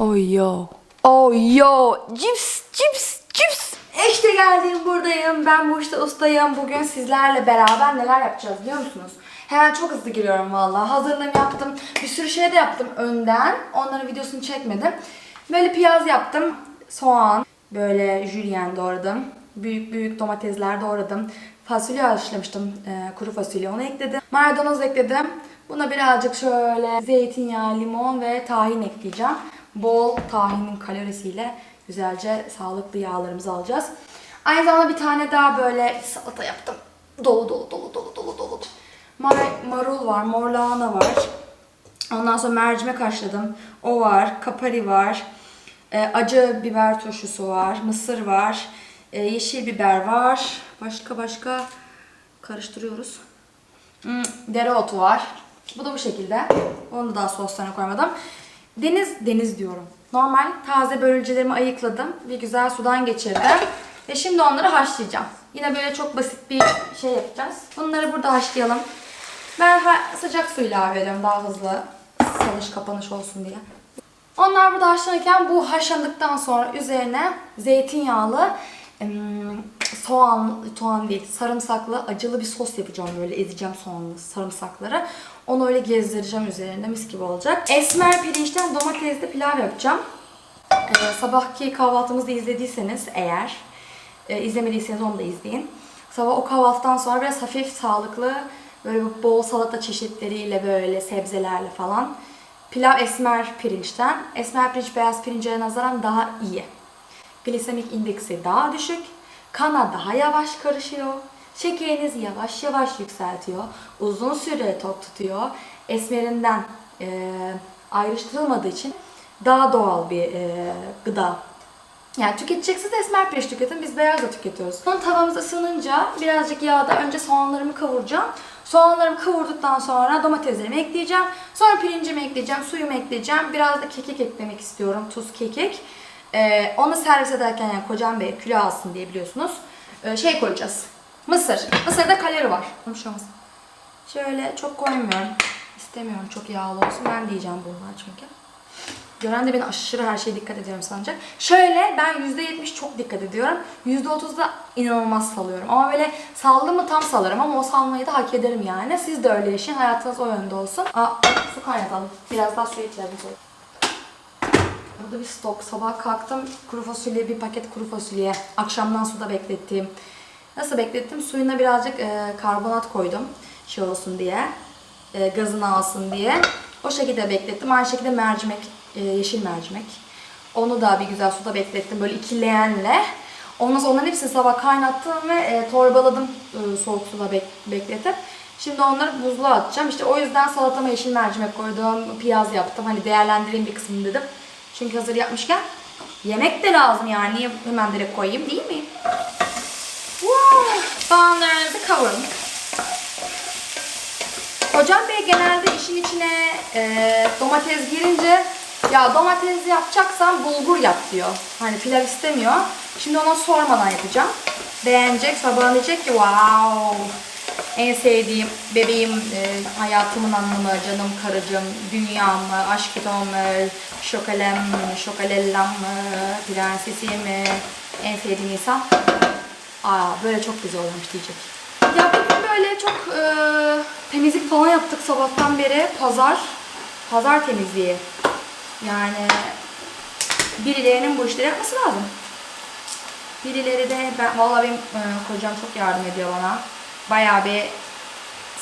Oh yo. Oh yo. Cips, cips, cips. İşte geldim buradayım. Ben bu işte ustayım. Bugün sizlerle beraber neler yapacağız biliyor musunuz? Hemen çok hızlı giriyorum vallahi. Hazırlığımı yaptım. Bir sürü şey de yaptım önden. Onların videosunu çekmedim. Böyle piyaz yaptım. Soğan. Böyle jülyen doğradım. Büyük büyük domatesler doğradım. Fasulye haşlamıştım. e, kuru fasulye onu ekledim. Maydanoz ekledim. Buna birazcık şöyle zeytinyağı, limon ve tahin ekleyeceğim. Bol tahinin kalorisiyle güzelce sağlıklı yağlarımızı alacağız. Aynı zamanda bir tane daha böyle salata yaptım. Dolu dolu dolu dolu dolu dolu. Mar- marul var, mor lahana var. Ondan sonra mercimek haşladım. O var, kapari var. e, acı biber turşusu var, mısır var. e, yeşil biber var. Başka başka karıştırıyoruz. Hmm, dereotu var. Bu da bu şekilde. Onu da daha soslarına koymadım. Deniz, deniz diyorum. Normal taze börülcelerimi ayıkladım. Bir güzel sudan geçirdim. Ve şimdi onları haşlayacağım. Yine böyle çok basit bir şey yapacağız. Bunları burada haşlayalım. Ben sıcak su ilave ediyorum daha hızlı salış kapanış olsun diye. Onlar burada haşlanırken bu haşlandıktan sonra üzerine zeytinyağlı em, soğan, soğan değil sarımsaklı acılı bir sos yapacağım böyle ezeceğim soğanlı sarımsakları. Onu öyle gezdireceğim üzerinde mis gibi olacak. Esmer pirinçten domatesli pilav yapacağım. Ee, sabahki kahvaltımızı izlediyseniz eğer, e, izlemediyseniz onu da izleyin. Sabah o kahvaltıdan sonra biraz hafif sağlıklı, böyle bol salata çeşitleriyle böyle sebzelerle falan. Pilav esmer pirinçten. Esmer pirinç beyaz pirince nazaran daha iyi. Glisemik indeksi daha düşük. Kana daha yavaş karışıyor. Şekerinizi yavaş yavaş yükseltiyor. Uzun süre tok tutuyor. Esmerinden e, ayrıştırılmadığı için daha doğal bir e, gıda. Yani tüketeceksiniz esmer pirinç tüketin. Biz beyaz da tüketiyoruz. Sonra tavamız ısınınca birazcık yağda önce soğanlarımı kavuracağım. Soğanlarımı kavurduktan sonra domateslerimi ekleyeceğim. Sonra pirincimi ekleyeceğim, suyumu ekleyeceğim. Biraz da kekik eklemek istiyorum. Tuz, kekik. Ee, onu servis ederken yani kocam bey kilo alsın diye biliyorsunuz. Ee, şey koyacağız. Mısır. Mısırda kalori var. Konuşamaz. Şöyle çok koymuyorum. İstemiyorum çok yağlı olsun. Ben diyeceğim bunlar çünkü. Gören de beni aşırı her şeye dikkat ediyorum sanacak. Şöyle ben %70 çok dikkat ediyorum. %30'da inanılmaz salıyorum. Ama böyle saldım mı tam salarım ama o salmayı da hak ederim yani. Siz de öyle yaşayın. Hayatınız o yönde olsun. Aa, su kaynatalım. Biraz daha ihtiyacımız olur. Burada bir stok. Sabah kalktım kuru fasulye, bir paket kuru fasulye. Akşamdan suda beklettiğim. Nasıl beklettim? Suyuna birazcık e, karbonat koydum. Şey olsun diye. E, gazını alsın diye. O şekilde beklettim. Aynı şekilde mercimek, e, yeşil mercimek. Onu da bir güzel suda beklettim. Böyle iki leğenle. Ondan sonra onların hepsini sabah kaynattım ve e, torbaladım e, soğuk suda bek- bekletip. Şimdi onları buzluğa atacağım. İşte o yüzden salatama yeşil mercimek koydum. Piyaz yaptım. Hani değerlendireyim bir kısmını dedim. Çünkü hazır yapmışken yemek de lazım yani. Niye hemen direkt koyayım değil mi? Wow. Soğanlarınızı kavurun. Hocam Bey genelde işin içine e, domates girince ya domates yapacaksan bulgur yap diyor. Hani pilav istemiyor. Şimdi ona sormadan yapacağım. Beğenecek, diyecek ki wow en sevdiğim bebeğim, e, hayatımın anlamı, canım karıcığım, dünyam mı, aşkım mı, şokalem şokalellam mı, prensesim en sevdiğim insan. Aa böyle çok güzel olmuş diyecek. Ya bugün böyle çok e, temizlik falan yaptık sabahtan beri. Pazar, pazar temizliği. Yani birilerinin bu işleri yapması lazım. Birileri de, ben, vallahi benim e, kocam çok yardım ediyor bana. Bayağı bir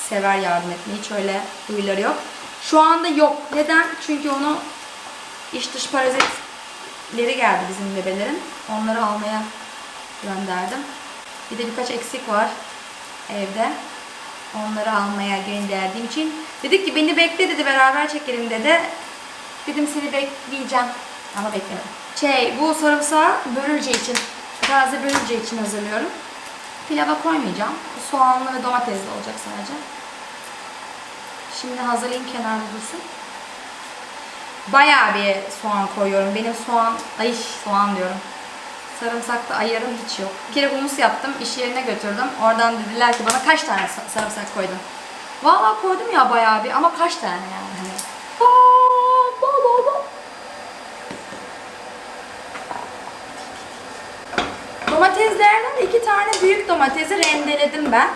sever yardım etmeyi. Hiç öyle huyları yok. Şu anda yok. Neden? Çünkü onu iç dış parazitleri geldi bizim bebelerin. Onları almaya gönderdim. Bir de birkaç eksik var evde. Onları almaya gönderdiğim için. Dedik ki beni bekle dedi beraber çekelim dedi. Dedim seni bekleyeceğim. Ama beklemedim. Şey bu sarımsağı börülce için, taze börülce için hazırlıyorum. Pilava koymayacağım. Soğanlı ve domatesli olacak sadece. Şimdi hazırlayayım kenarda dursun. Bayağı bir soğan koyuyorum. Benim soğan, ay soğan diyorum. Sarımsakta ayarım hiç yok. Bir kere humus yaptım, iş yerine götürdüm. Oradan dediler ki bana kaç tane sa- sarımsak koydun? Vallahi koydum ya bayağı bir ama kaç tane yani hani. Aa, bol bol bol. Domateslerden iki tane büyük domatesi rendeledim ben.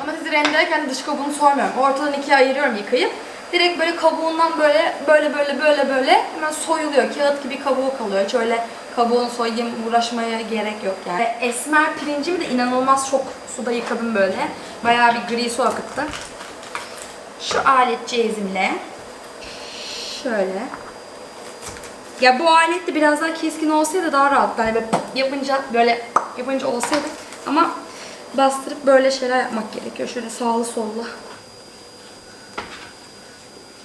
Domatesi rendelerken dış kabuğunu soymuyorum. Ortadan ikiye ayırıyorum yıkayıp. Direkt böyle kabuğundan böyle böyle böyle böyle böyle hemen soyuluyor. Kağıt gibi kabuğu kalıyor. Hiç öyle kabuğunu soyayım uğraşmaya gerek yok yani. Esmer pirincimi de inanılmaz çok suda yıkadım böyle. Bayağı bir gri su akıttı. Şu alet cezimle şöyle ya bu alet de biraz daha keskin olsaydı daha rahat. Yani yapınca böyle yapınca olsaydı ama bastırıp böyle şeyler yapmak gerekiyor. Şöyle sağlı sollu.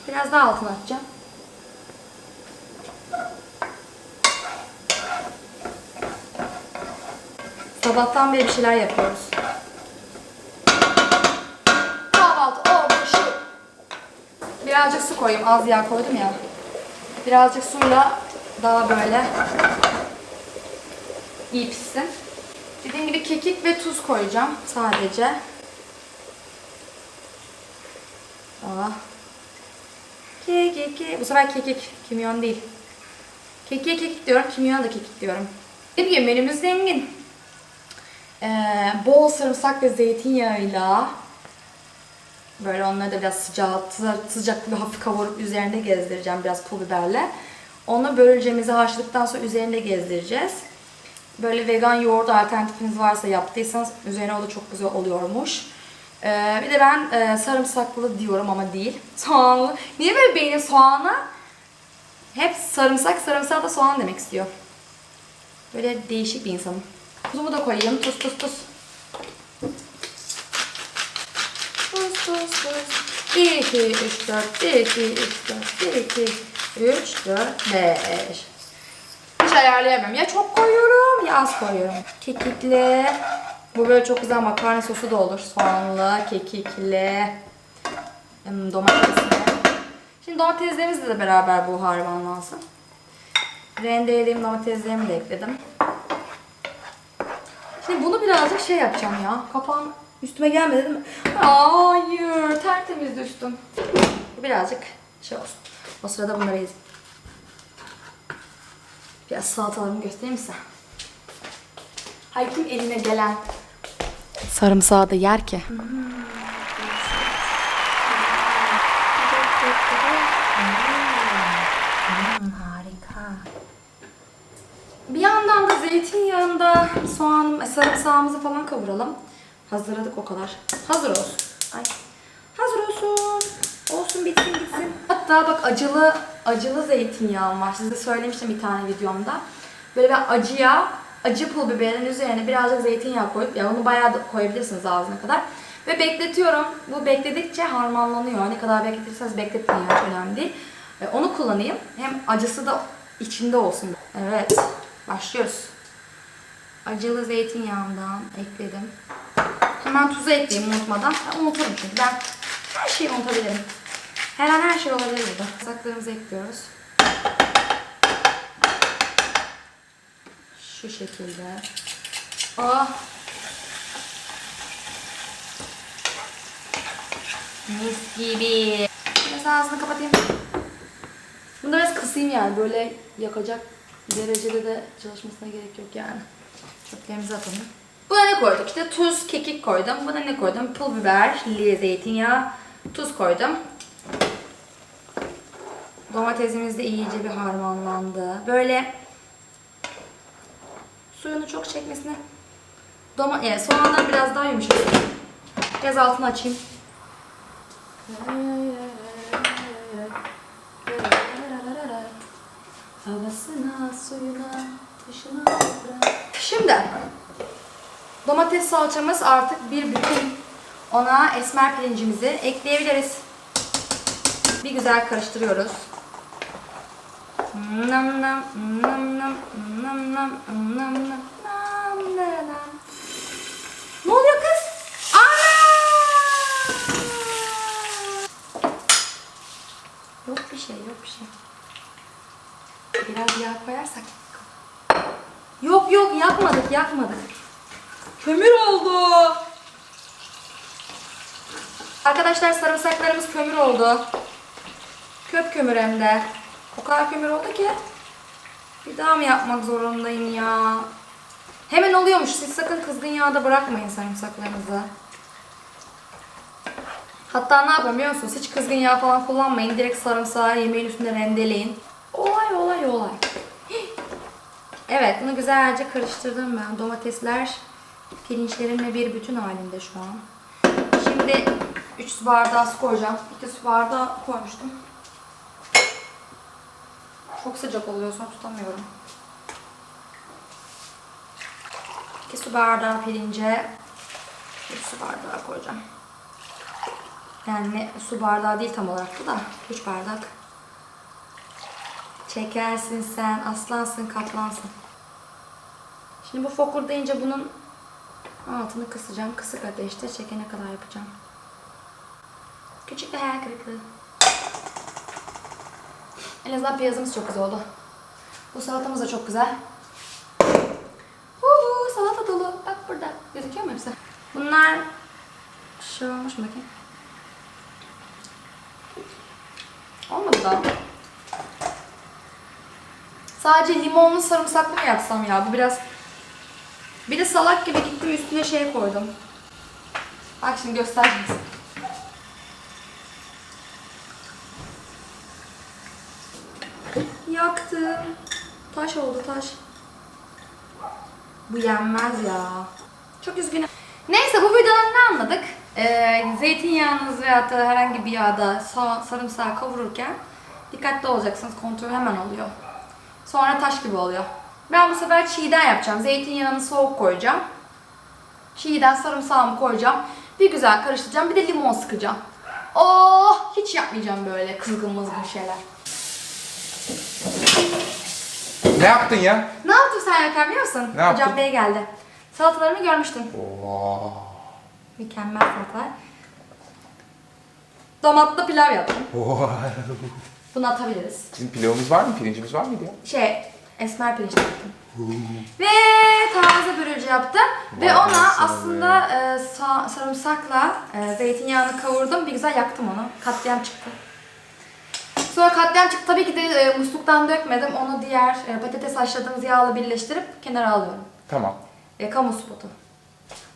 Biraz daha altına atacağım. Sabahtan beri bir şeyler yapıyoruz. Kahvaltı oldu şu. Birazcık su koyayım. Az yağ koydum ya. Birazcık suyla daha böyle iyi pişsin. Dediğim gibi kekik ve tuz koyacağım sadece. Aa. Kekik. Bu sefer kekik. Kimyon değil. Kekiğe kekik diyorum. Kimyona da kekik diyorum. Dediğim gibi menümüz zengin. Ee, bol sarımsak ve zeytinyağıyla Böyle onları da biraz sıcak, sıcak bir hafif kavurup üzerinde gezdireceğim biraz pul biberle. Onu börülcemizi haşladıktan sonra üzerinde gezdireceğiz. Böyle vegan yoğurt alternatifiniz varsa yaptıysanız üzerine o da çok güzel oluyormuş. Ee, bir de ben e, sarımsaklı diyorum ama değil. Soğanlı. Niye böyle beynim soğana? Hep sarımsak, sarımsak da soğan demek istiyor. Böyle değişik bir insanım. Tuzumu da koyayım. Tuz tuz tuz. Tuz tuz tuz. 1, 2, 3, 4, 1, 2, 3, 4, 1, 2, 3, 4, 5. Hiç ayarlayamıyorum. Ya çok koyuyorum ya az koyuyorum. Kekikli. Bu böyle çok güzel makarna sosu da olur. Soğanlı, kekikli, hmm, domatesli. Şimdi domateslerimizle de beraber bu harmanlansın. Rendelediğim domateslerimi de ekledim. Şimdi bunu birazcık şey yapacağım ya. Kapağın üstüme gelmedi değil mi? Hayır. Tertemiz düştüm. Birazcık şey olsun. O sırada bunları ezeyim. Biraz salatalarımı göstereyim size. Hay kim eline gelen sarımsağı da yer ki? harika. Bir yandan da zeytinyağında soğan, sarımsağımızı falan kavuralım. Hazırladık o kadar. Hazır olsun. Ay. Hazır olsun. Olsun bitsin. Hatta bak acılı acılı zeytinyağım var. Size söylemiştim bir tane videomda. Böyle ben acıya, acı pul biberin üzerine birazcık zeytinyağı koyup, ya onu bayağı da koyabilirsiniz ağzına kadar. Ve bekletiyorum. Bu bekledikçe harmanlanıyor. Ne kadar bekletirseniz bekletin yani önemli değil. E, Onu kullanayım. Hem acısı da içinde olsun. Evet. Başlıyoruz. Acılı zeytinyağından ekledim. Hemen tuzu ekleyeyim unutmadan. Ben unuturum çünkü ben her şeyi unutabilirim. Her an her şey olabilir burada. Saklarımızı ekliyoruz. Şu şekilde. Oh. Mis gibi. Biraz ağzını kapatayım. Bunu da biraz kısayım yani. Böyle yakacak derecede de çalışmasına gerek yok yani. Çöplerimizi atalım. Buna ne koyduk? İşte tuz, kekik koydum. Buna ne koydum? Pul biber, zeytinyağı, tuz koydum. Domatesimiz de iyice bir harmanlandı. Böyle suyunu çok çekmesine Doma yani soğandan biraz daha yumuşak. Biraz altını açayım. Havasına, suyuna, bırak. Şimdi domates salçamız artık bir bütün. Ona esmer pirincimizi ekleyebiliriz. Bir güzel karıştırıyoruz. Nam nam nam nam nam nam nam nam Ne oluyor kız? Ana! Yok bir şey, yok bir şey. Biraz yağ koyarsak. Yok yok yakmadık, yakmadık. Kömür oldu. Arkadaşlar sarımsaklarımız kömür oldu. Köp kömür hem de. O kadar kömür oldu ki. Bir daha mı yapmak zorundayım ya? Hemen oluyormuş. Siz sakın kızgın yağda bırakmayın sarımsaklarınızı. Hatta ne yapın biliyor musunuz? Hiç kızgın yağ falan kullanmayın. Direkt sarımsağı yemeğin üstünde rendeleyin. Olay olay olay. Evet bunu güzelce karıştırdım ben. Domatesler pirinçlerimle bir bütün halinde şu an. Şimdi 3 su bardağı su koyacağım. 2 su bardağı koymuştum. Çok sıcak oluyor sonra tutamıyorum. 2 su bardağı pirince 3 su bardağı koyacağım. Yani su bardağı değil tam olarak da 3 bardak. Çekersin sen, aslansın, kaplansın. Şimdi bu fokur deyince bunun altını kısacağım. Kısık ateşte çekene kadar yapacağım. Küçük bir hayal kırıklığı. En azından piyazımız çok güzel oldu. Bu salatamız da çok güzel. Uhu, salata dolu. Bak burada. Gözüküyor mu hepsi? Bunlar şey olmuş mu bakayım? Olmadı daha. Sadece limonlu sarımsaklı mı yapsam ya? Bu biraz... Bir de salak gibi gittim üstüne şey koydum. Bak şimdi göstereceğim Yaktım. Taş oldu taş. Bu yenmez ya. Çok üzgünüm. Neyse bu videodan ne anladık? Ee, zeytinyağınız veya da herhangi bir yağda sa- sarımsağı kavururken dikkatli olacaksınız. Kontrol hemen oluyor. Sonra taş gibi oluyor. Ben bu sefer çiğden yapacağım. Zeytinyağını soğuk koyacağım. Çiğden sarımsağımı koyacağım. Bir güzel karıştıracağım. Bir de limon sıkacağım. Oh! Hiç yapmayacağım böyle kızgın mızgın şeyler. Ne yaptın ya? Ne yaptım sen yaparken biliyor musun? Ne yaptın? Hocam Bey geldi. Salatalarımı görmüştün. Oo. Mükemmel salatalar. Domatlı pilav yaptım. Oo. Bunu atabiliriz. Bizim pilavımız var mı? Pirincimiz var mıydı ya? Şey, esmer pirinç yaptım. Ve taze börülce yaptım. Ve Vay ona anasını aslında e, sa- sarımsakla e, zeytinyağını kavurdum. Bir güzel yaktım onu. Katliam çıktı. Sonra katliam çıktı. Tabii ki de e, musluktan dökmedim. Onu diğer e, patates haşladığımız yağla birleştirip kenara alıyorum. Tamam. E, kamu spotu.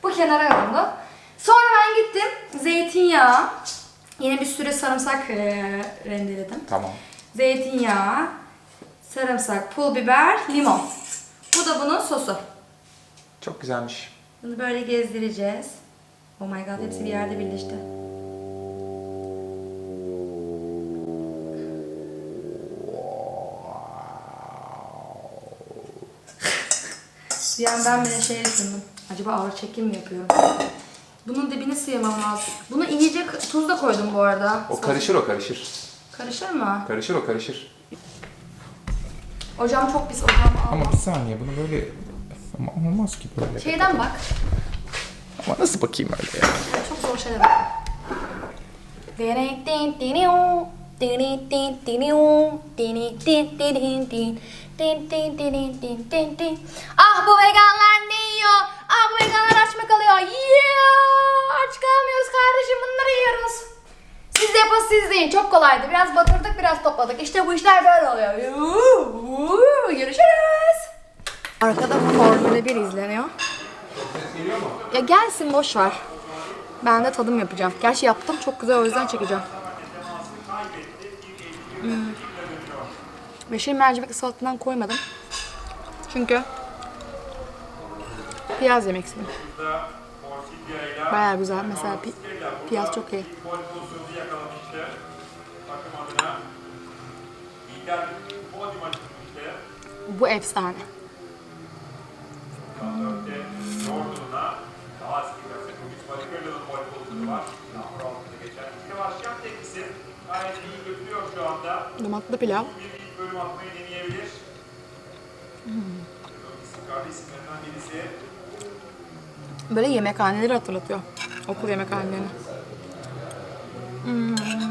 Bu kenara alındı. Sonra ben gittim zeytinyağı, yine bir sürü sarımsak e, rendeledim. Tamam. Zeytinyağı, sarımsak, pul biber, limon. Bu da bunun sosu. Çok güzelmiş. Bunu böyle gezdireceğiz. Oh my god hepsi bir yerde birleşti. An ben bile şey düşündüm. Acaba ağır çekim mi yapıyorum? Bunun dibini sıyırmam lazım. Bunu iyice k- tuz da koydum bu arada. O karışır o karışır. Karışır mı? Karışır o karışır. Hocam çok pis hocam Ama almaz. bir saniye bunu böyle... Ama olmaz ki böyle. Şeyden bak. Ama nasıl bakayım öyle ya? Yani çok zor şeyler bak. Ah bu veganlar ne yiyor? Ah bu veganlar aç mı kalıyor? Yeah! Aç kalmıyoruz kardeşim bunları yiyoruz. Siz de yapın siz de yiyin. Çok kolaydı. Biraz batırdık biraz topladık. İşte bu işler böyle oluyor. Görüşürüz. Arkada Formula 1 izleniyor. Ya gelsin boş ver. Ben de tadım yapacağım. Gerçi yaptım çok güzel o yüzden çekeceğim. Hmm. Beşir mercimek salatasından koymadım. Çünkü piyaz yemek istedim. Baya güzel. Mesela pi- piyaz çok iyi. gol pozisyonu yakalamıştı. Gayet iyi götürüyor şu anda. Domatlı pilav. Bir ilk bölüm atmayı deneyebilir. İstikrarlı isimlerinden birisi. Böyle yemekhaneleri hatırlatıyor. Okul yemekhanelerini. Hmm.